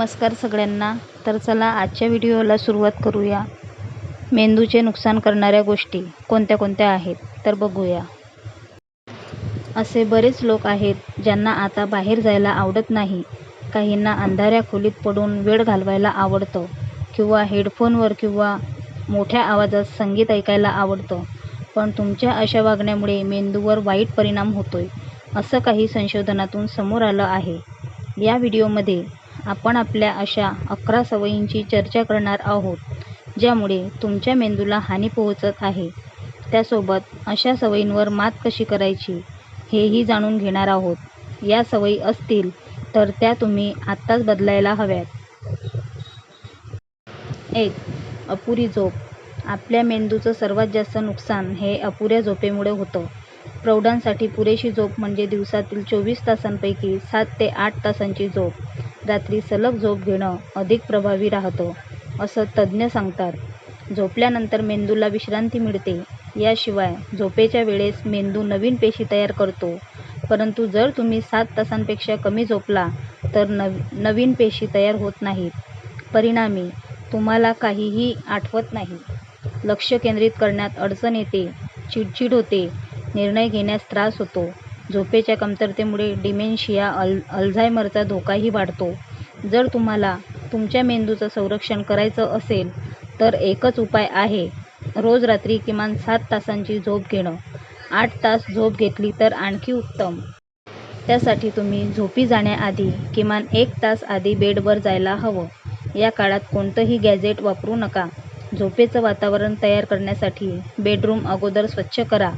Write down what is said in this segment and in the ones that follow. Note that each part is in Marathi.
नमस्कार सगळ्यांना. तर चला आजच्या व्हिडिओला सुरुवात करूया. मेंदूचे नुकसान करणाऱ्या गोष्टी कोणत्या कोणत्या आहेत तर बघूया. असे बरेच लोक आहेत ज्यांना आता बाहेर जायला आवडत नाही. काहींना अंधाऱ्या खोलीत पडून वेळ घालवायला आवडतं किंवा हेडफोनवर किंवा मोठ्या आवाजात संगीत ऐकायला आवडतं. पण तुमच्या अशा वागण्यामुळे मेंदूवर वाईट परिणाम होतोय असं काही संशोधनातून समोर आलं आहे. या व्हिडिओमध्ये आपण आपल्या अशा अकरा सवयींची चर्चा करणार आहोत ज्यामुळे तुमच्या मेंदूला हानी पोहोचत आहे. त्यासोबत अशा सवयींवर मात कशी करायची हेही जाणून घेणार आहोत. या सवयी असतील तर त्या तुम्ही आत्ताच बदलायला हव्यात. एक अपुरी झोप. आपल्या मेंदूचं सर्वात जास्त नुकसान हे अपुऱ्या झोपेमुळे होतं. प्रौढांसाठी पुरेशी झोप म्हणजे दिवसातील चोवीस तासांपैकी सात ते आठ तासांची झोप. रात्री सलग झोप घेणं अधिक प्रभावी राहतं असं तज्ज्ञ सांगतात. झोपल्यानंतर मेंदूला विश्रांती मिळते. याशिवाय झोपेच्या वेळेस मेंदू नवीन पेशी तयार करतो. परंतु जर तुम्ही सात तासांपेक्षा कमी झोपला तर नव नवीन पेशी तयार होत नाहीत. परिणामी तुम्हाला काहीही आठवत नाही. लक्ष केंद्रित करण्यात अडचण येते चिडचिड होते निर्णय घेण्यास त्रास होतो. झोपेच्या कमतरतेमुळे डिमेन्शिया अल अल्झायमरचा धोकाही वाढतो. जर तुम्हाला तुमच्या मेंदूचं संरक्षण करायचं असेल तर एकच उपाय आहे रोज रात्री किमान सात तासांची झोप घेणं. आठ तास झोप घेतली तर आणखी उत्तम. त्यासाठी तुम्ही झोपी जाण्याआधी किमान एक तास आधी बेडवर जायला हवं. या काळात कोणतंही गॅजेट वापरू नका. झोपेचं वातावरण तयार करण्यासाठी बेडरूम अगोदर स्वच्छ करा.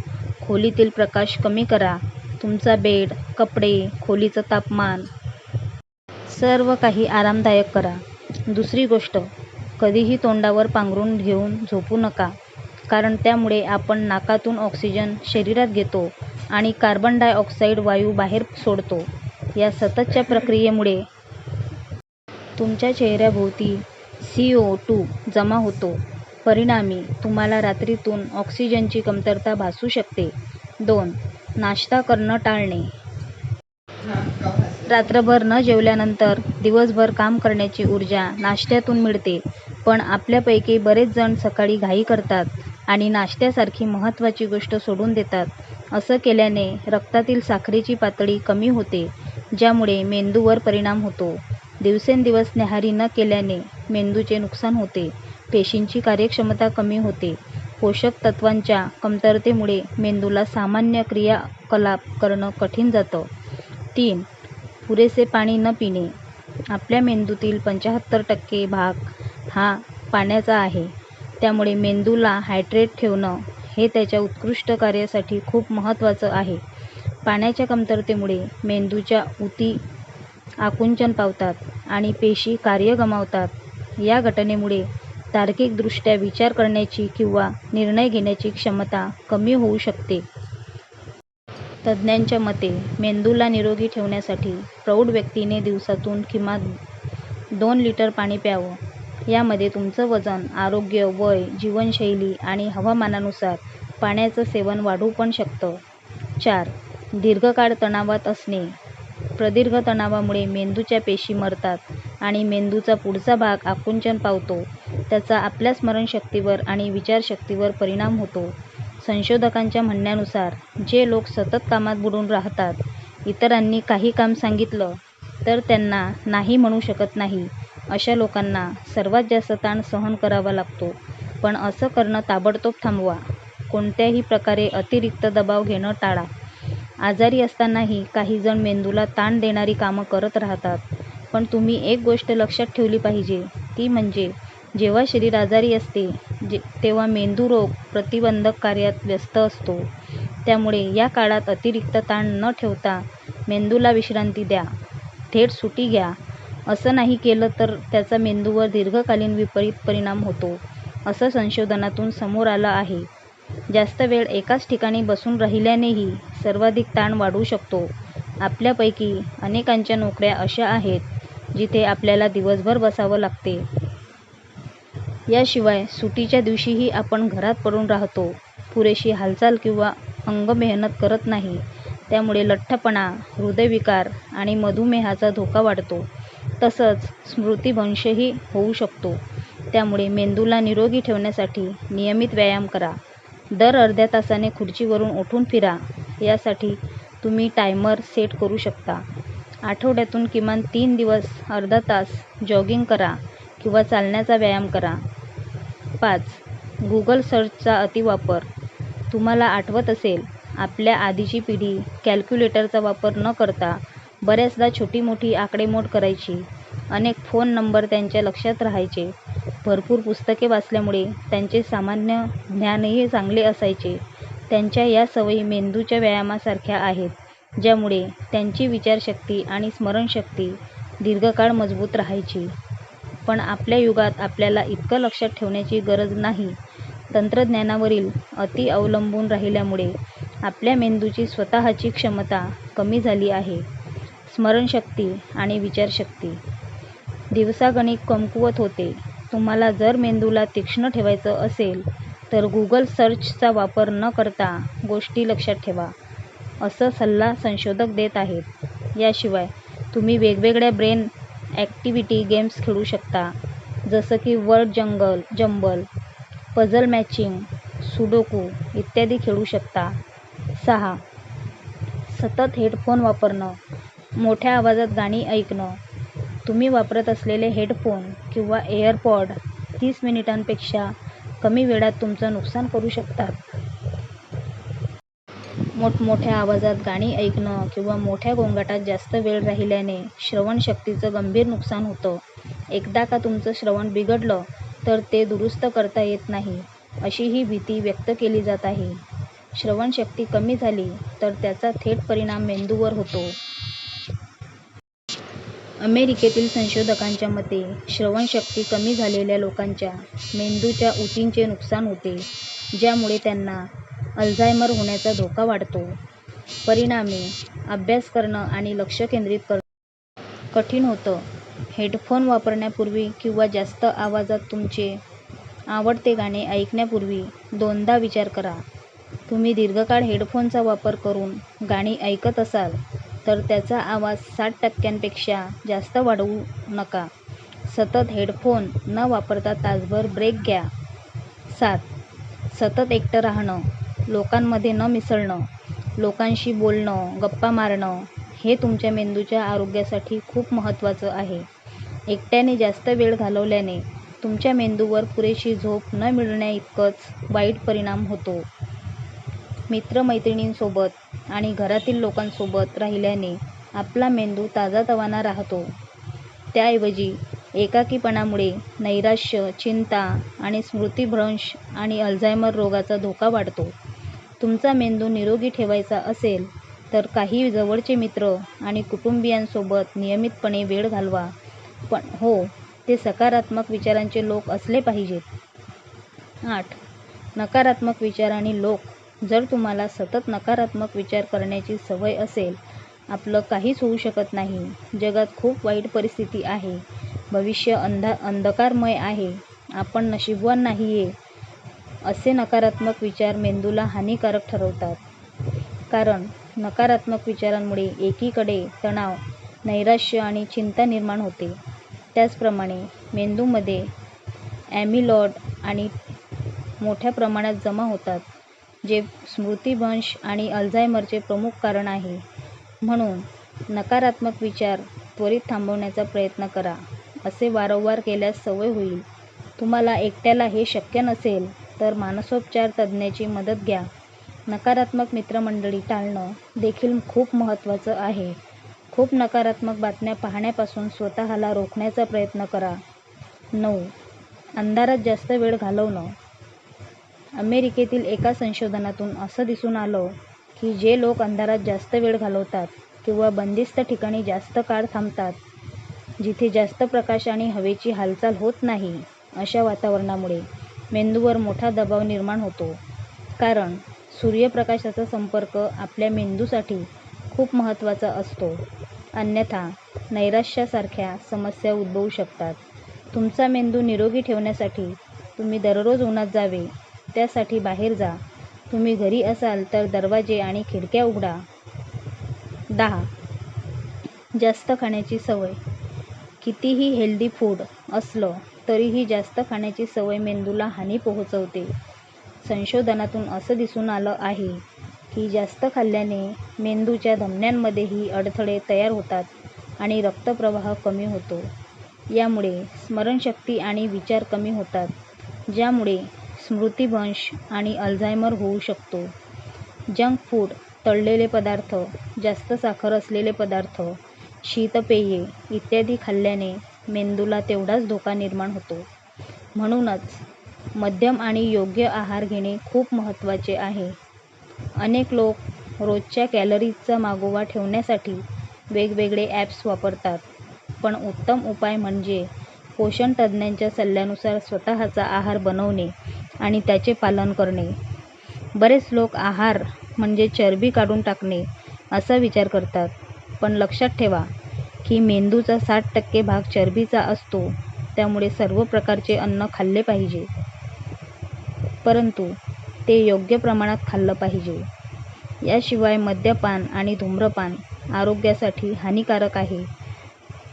खोलीतील प्रकाश कमी करा. तुमचा बेड कपडे खोलीचं तापमान. सर्व काही आरामदायक करा. दुसरी गोष्ट कधीही तोंडावर पांघरून घेऊन झोपू नका कारण त्यामुळे आपण नाकातून ऑक्सिजन शरीरात घेतो आणि कार्बन डायऑक्साईड वायू बाहेर सोडतो. या सततच्या प्रक्रियेमुळे तुमच्या चेहऱ्याभोवती सी ओ टू जमा होतो. परिणामी तुम्हाला रात्रीतून ऑक्सिजनची कमतरता भासू शकते. दोन नाश्ता करणं टाळणे. रात्रभर न जेवल्यानंतर दिवसभर काम करण्याची ऊर्जा नाश्त्यातून मिळते. पण आपल्यापैकी बरेच जण सकाळी घाई करतात आणि नाश्त्यासारखी महत्त्वाची गोष्ट सोडून देतात. असं केल्याने रक्तातील साखरेची पातळी कमी होते ज्यामुळे मेंदूवर परिणाम होतो. दिवसेंदिवस न्याहारी न केल्याने मेंदूचे नुकसान होते. पेशींची कार्यक्षमता कमी होते. पोषक तत्वांच्या कमतरतेमुळे मेंदूला सामान्य क्रियाकलाप करणं कठीण जातं. तीन पुरेसे पाणी न पिणे. आपल्या मेंदूतील पंच्याहत्तर टक्के भाग हा पाण्याचा आहे. त्यामुळे मेंदूला हायड्रेट ठेवणं हे त्याच्या उत्कृष्ट कार्यासाठी खूप महत्त्वाचं आहे. पाण्याच्या कमतरतेमुळे मेंदूच्या ऊती आकुंचन पावतात आणि पेशी कार्य गमावतात या घटनेमुळे तार्किकदृष्ट्या विचार करण्याची किंवा निर्णय घेण्याची क्षमता कमी होऊ शकते. तज्ज्ञांच्या मते मेंदूला निरोगी ठेवण्यासाठी प्रौढ व्यक्तीने दिवसातून किमान दोन लिटर पाणी प्यावं. यामध्ये तुमचं वजन आरोग्य वय जीवनशैली आणि हवामानानुसार पाण्याचं सेवन वाढू पण शकतं. चार दीर्घकाळ तणावात असणे. प्रदीर्घ तणावामुळे मेंदूच्या पेशी मरतात आणि मेंदूचा पुढचा भाग आकुंचन पावतो. त्याचा आपल्या स्मरणशक्तीवर आणि विचारशक्तीवर परिणाम होतो. संशोधकांच्या म्हणण्यानुसार जे लोक सतत कामात बुडून राहतात इतरांनी काही काम सांगितलं तर त्यांना नाही म्हणू शकत नाही. अशा लोकांना सर्वात जास्त ताण सहन करावा लागतो. पण असं करणं ताबडतोब थांबवा. कोणत्याही प्रकारे अतिरिक्त दबाव घेणं टाळा. आजारी असतानाही काही जण मेंदूला ताण देणारी कामं करत राहतात. पण तुम्ही एक गोष्ट लक्षात ठेवली पाहिजे ती म्हणजे जेव्हा शरीर आजारी असते जे तेव्हा मेंदू रोग प्रतिबंधक कार्यात व्यस्त असतो. त्यामुळे या काळात अतिरिक्त ताण न ठेवता मेंदूला विश्रांती द्या. थेट सुटी घ्या. असं नाही केलं तर त्याचा मेंदूवर दीर्घकालीन विपरीत परिणाम होतो असं संशोधनातून समोर आलं आहे. जास्त वेळ एकाच ठिकाणी बसून राहिल्यानेही सर्वाधिक ताण वाढू शकतो. आपल्यापैकी अनेकांच्या नोकऱ्या अशा आहेत जिथे आपल्याला दिवसभर बसावं लागते. याशिवाय सुटीच्या दिवशीही आपण घरात पडून राहतो. पुरेशी हालचाल किंवा अंग मेहनत करत नाही. त्यामुळे लठ्ठपणा हृदयविकार आणि मधुमेहाचा धोका वाढतो. तसंच स्मृतिभ्रंशही होऊ शकतो. त्यामुळे मेंदूला निरोगी ठेवण्यासाठी नियमित व्यायाम करा. दर अर्ध्या तासाने खुर्चीवरून उठून फिरा. यासाठी तुम्ही टायमर सेट करू शकता. आठवड्यातून किमान तीन दिवस अर्धा तास जॉगिंग करा किंवा चालण्याचा व्यायाम करा. पाच. गुगल सर्चचा अतिवापर. तुम्हाला आठवत असेल आपल्या आधीची पिढी कॅल्क्युलेटरचा वापर न करता बऱ्याचदा छोटी मोठी आकडेमोड करायची. अनेक फोन नंबर त्यांच्या लक्षात राहायचे. भरपूर पुस्तके वाचल्यामुळे त्यांचे सामान्य ज्ञानही चांगले असायचे. त्यांच्या या सवयी मेंदूच्या व्यायामासारख्या आहेत ज्यामुळे त्यांची विचारशक्ती आणि स्मरणशक्ती दीर्घकाळ मजबूत राहायची. पण आपल्या युगात आपल्याला इतकं लक्षात ठेवण्याची गरज नाही. तंत्रज्ञानावरील अति अवलंबून राहिल्यामुळे आपल्या मेंदूची स्वतःची क्षमता कमी झाली आहे. स्मरणशक्ती आणि विचारशक्ती. दिवसागणिक कमकुवत होते. तुम्हाला जर मेंदूला तीक्ष्ण ठेवायचं असेल तर गुगल सर्चचा वापर न करता गोष्टी लक्षात ठेवा. असं सल्ला संशोधक देत आहेत. याशिवाय तुम्ही वेगवेगळ्या ब्रेन ॲक्टिव्हिटी गेम्स खेळू शकता. जसं की word jungle jumble puzzle matching sudoku इत्यादी खेळू शकता. सहा. सतत हेडफोन वापरणं. मोठ्या आवाजात गाणी ऐकणं. तुम्ही वापरत असलेले हेडफोन किंवा एअरपॉड तीस मिनिटांपेक्षा कमी वेळात तुमचं नुकसान करू शकतात. मोठमोठ्या आवाजात गाणी ऐकणं किंवा मोठ्या गोंगाटात जास्त वेळ राहिल्याने श्रवणशक्तीचं गंभीर नुकसान होतं. एकदा का तुमचं श्रवण बिघडलं तर ते दुरुस्त करता येत नाही अशी ही भीती व्यक्त केली जात आहे. श्रवणशक्ती कमी झाली तर त्याचा थेट परिणाम मेंदूवर होतो. अमेरिकेतील संशोधकांच्या मते श्रवणशक्ती कमी झालेल्या लोकांच्या मेंदूच्या ऊतींचे नुकसान होते ज्यामुळे त्यांना अल्झायमर होण्याचा धोका वाढतो. परिणामी अभ्यास करणं आणि लक्ष केंद्रित करणं कठीण होतं. हेडफोन वापरण्यापूर्वी किंवा जास्त आवाजात तुमचे आवडते गाणे ऐकण्यापूर्वी दोनदा विचार करा. तुम्ही दीर्घकाळ हेडफोनचा वापर करून गाणी ऐकत असाल तर त्याचा आवाज साठ टक्क्यांपेक्षा जास्त वाढवू नका. सतत हेडफोन न वापरता तासभर ब्रेक घ्या. सात. सतत एकटं राहणं. लोकांमध्ये न मिसळणं लोकांशी बोलणं गप्पा मारणं हे तुमच्या मेंदूच्या आरोग्यासाठी खूप महत्त्वाचं आहे. एकट्याने जास्त वेळ घालवल्याने तुमच्या मेंदूवर पुरेशी झोप न मिळण्याइतकंच वाईट परिणाम होतो. मित्रमैत्रिणींसोबत आणि घरातील लोकांसोबत राहिल्याने आपला मेंदू ताजातवाना राहतो. त्याऐवजी एकाकीपणामुळे नैराश्य चिंता आणि स्मृतिभ्रंश आणि अल्झायमर रोगाचा धोका वाढतो. तुमचा मेंदू निरोगी ठेवायचा असेल तर काही जवळचे मित्र आणि कुटुंबियांसोबत नियमितपणे वेळ घालवा. पण हो ते सकारात्मक विचारांचे लोक असले पाहिजेत. आठ. नकारात्मक विचार आणि लोक. जर तुम्हाला सतत नकारात्मक विचार करण्याची सवय असेल आपलं काहीच होऊ शकत नाही. जगात खूप वाईट परिस्थिती आहे. भविष्य अंधा अंधकारमय आहे. आपण नशीबवान नाही आहे असे नकारात्मक विचार मेंदूला हानिकारक ठरवतात. कारण नकारात्मक विचारांमुळे एकीकडे तणाव नैराश्य आणि चिंता निर्माण होते. त्याचप्रमाणे मेंदूमध्ये ॲमिलॉइड आणि मोठ्या प्रमाणात जमा होतात जे स्मृतिभ्रंश आणि अल्झायमरचे प्रमुख कारण आहे. म्हणून नकारात्मक विचार त्वरित थांबवण्याचा प्रयत्न करा असे वारंवार केल्यास सवय होईल. तुम्हाला एकट्याला हे शक्य नसेल. तर मानसोपचार तज्ज्ञाची मदत घ्या. नकारात्मक मित्रमंडळी टाळणं देखील खूप महत्त्वाचं आहे. खूप नकारात्मक बातम्या पाहण्यापासून स्वतःला रोखण्याचा प्रयत्न करा. नऊ. अंधारात जास्त वेळ घालवणं. अमेरिकेतील एका संशोधनातून असं दिसून आलं की जे लोक अंधारात जास्त वेळ घालवतात किंवा बंदिस्त ठिकाणी जास्त काळ थांबतात जिथे जास्त प्रकाश आणि हवेची हालचाल होत नाही अशा वातावरणामुळे. मेंदूवर मोठा दबाव निर्माण होतो. कारण सूर्यप्रकाशाचा संपर्क आपल्या मेंदूसाठी खूप महत्त्वाचा असतो. अन्यथा नैराश्यासारख्या समस्या उद्भवू शकतात. तुमचा मेंदू निरोगी ठेवण्यासाठी तुम्ही दररोज उन्हात जावे त्यासाठी बाहेर जा. तुम्ही घरी असाल तर दरवाजे आणि खिडक्या उघडा. दहा. जास्त खाण्याची सवय. कितीही हेल्दी फूड असलं तरीही जास्त खाण्याची सवय मेंदूला हानी पोहोचवते. संशोधनातून असं दिसून आलं आहे की जास्त खाल्ल्याने मेंदूच्या धमन्यांमध्येही अडथळे तयार होतात आणि रक्तप्रवाह कमी होतो. यामुळे स्मरणशक्ती आणि विचार कमी होतात ज्यामुळे स्मृतिभ्रंश आणि अल्झायमर होऊ शकतो. जंक फूड तळलेले पदार्थ जास्त साखर असलेले पदार्थ शीतपेये इत्यादी खाल्ल्याने मेंदूला तेवढाच धोका निर्माण होतो. म्हणूनच मध्यम आणि योग्य आहार घेणे खूप महत्त्वाचे आहे. अनेक लोक रोजच्या कॅलरीजचा मागोवा ठेवण्यासाठी वेगवेगळे ॲप्स वापरतात. पण उत्तम उपाय म्हणजे पोषण तज्ज्ञांच्या सल्ल्यानुसार स्वतःचा आहार बनवणे आणि त्याचे पालन करणे. बरेच लोक आहार म्हणजे चरबी काढून टाकणे असा विचार करतात. पण लक्षात ठेवा की मेंदूचा साठ टक्के भाग चरबीचा असतो. त्यामुळे सर्व प्रकारचे अन्न खाल्ले पाहिजे. परंतु ते योग्य प्रमाणात खाल्लं पाहिजे. याशिवाय मद्यपान आणि धूम्रपान आरोग्यासाठी हानिकारक आहे.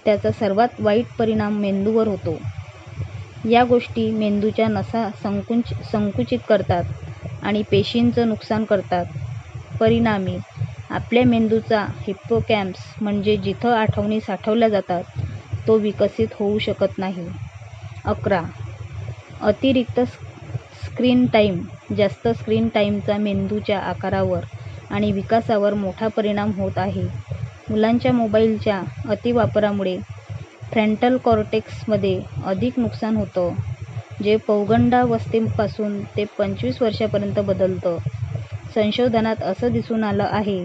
त्याचा सर्वात वाईट परिणाम मेंदूवर होतो. या गोष्टी मेंदूच्या नसा संकुच संकुचित करतात आणि पेशींचं नुकसान करतात. परिणामी आपल्या मेंदूचा हिप्पोकॅम्प्स म्हणजे जिथं आठवणी साठवल्या जातात तो विकसित होऊ शकत नाही. अकरा. अतिरिक्त स्क्रीन टाईम जास्त स्क्रीन टाईमचा मेंदूच्या आकारावर आणि विकासावर मोठा परिणाम होत आहे. मुलांच्या मोबाईलच्या अतिवापरामुळे फ्रंटल कॉर्टेक्समध्ये अधिक नुकसान होतं जे पौगंडावस्थेपासून ते पंचवीस वर्षापर्यंत बदलतं. संशोधनात असं दिसून आलं आहे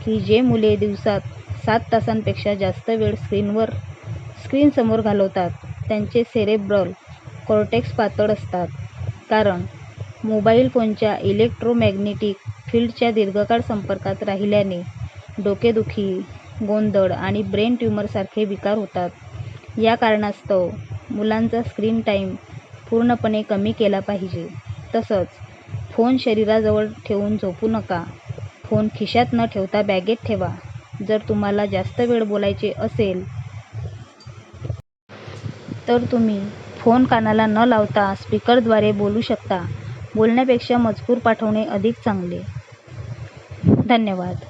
की जे मुले दिवसात सात तासांपेक्षा जास्त वेळ स्क्रीनवर स्क्रीनसमोर घालवतात त्यांचे सेरेब्रल कॉर्टेक्स पातळ असतात. कारण मोबाईल फोनच्या इलेक्ट्रोमॅग्नेटिक फील्डच्या दीर्घकाळ संपर्कात राहिल्याने डोकेदुखी गोंधळ आणि ब्रेन ट्यूमरसारखे विकार होतात. या कारणास्तव मुलांचा स्क्रीन टाईम पूर्णपणे कमी केला पाहिजे. तसंच फोन शरीराजवळ ठेवून झोपू नका. फोन खिशात न ठेवता बॅगेत ठेवा. जर तुम्हाला जास्त वेळ बोलायचे असेल तर तुम्ही फोन कानाला न लावता स्पीकरद्वारे बोलू शकता. बोलण्यापेक्षा मजकूर पाठवणे अधिक चांगले. धन्यवाद.